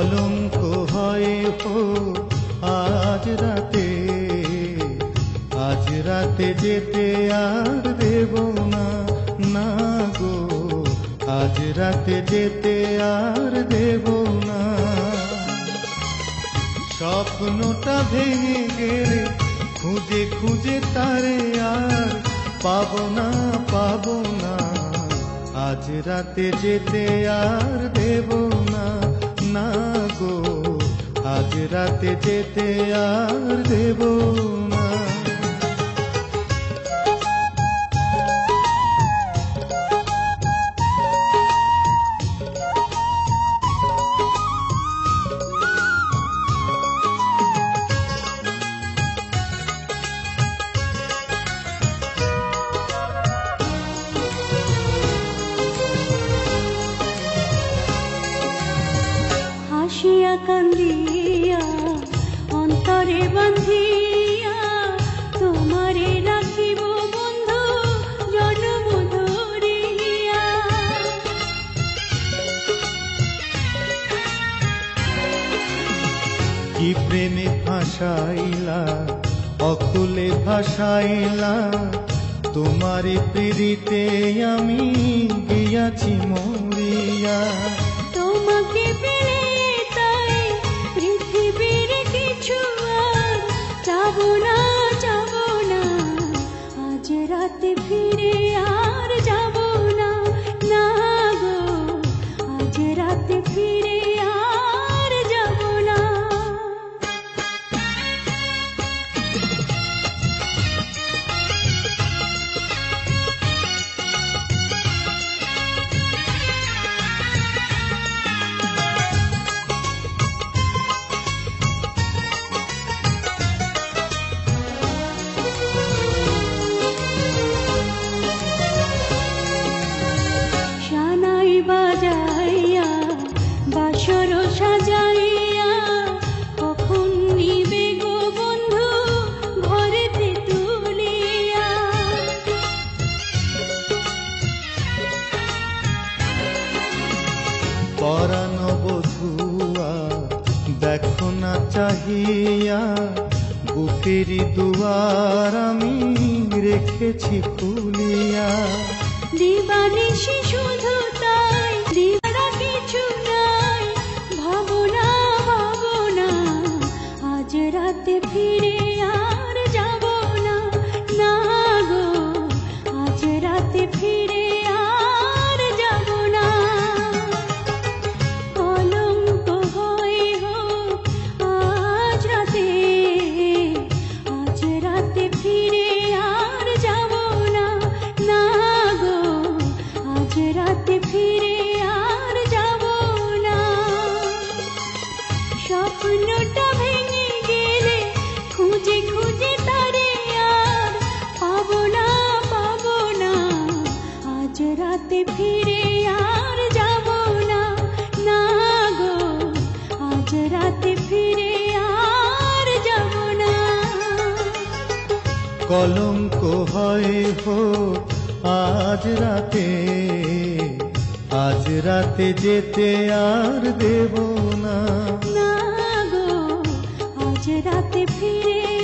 কলঙ্ক হয় হো, আজ রাতে আজ রাতে যেতে আর দেব না না গো, আজ রাতে যেতে আর দেব না। স্বপ্নটা ভেঙে গেলে খুঁজে খুঁজে তারে আর পাবো না পাবো না। আজ রাতে যেতে আর দেব না না গো আজ রাতে যেতে আর দেব না। কান্দিয়া, অন্তরে বান্ধিয়া তোমারে রাখিব বন্ধু জন্ম ভাসাইলা, অকুলে ভাসাইলা, তোমারে প্রীতিতে আমি গিয়াছি মরিয়া। আজ রাতে ফিরে আর যাব না। না গো আজ রাতে ফিরে সাজাইয়া কখন নিবে গো বন্ধু ঘরেতে তুলিয়া? পরানো বধুয়া দেখো না চাহিয়া বুকেরই দুয়ার আমি রেখেছি খুলিয়া। দিবানিশি শুধু রাতে ফিরে আর যাব না। না গো আজ রাতে ফিরে আর যাব না। কলঙ্ক হয় হো আজ রাতে। আজ রাতে যেতে আর দেব না। না গো আজ রাতে ফিরে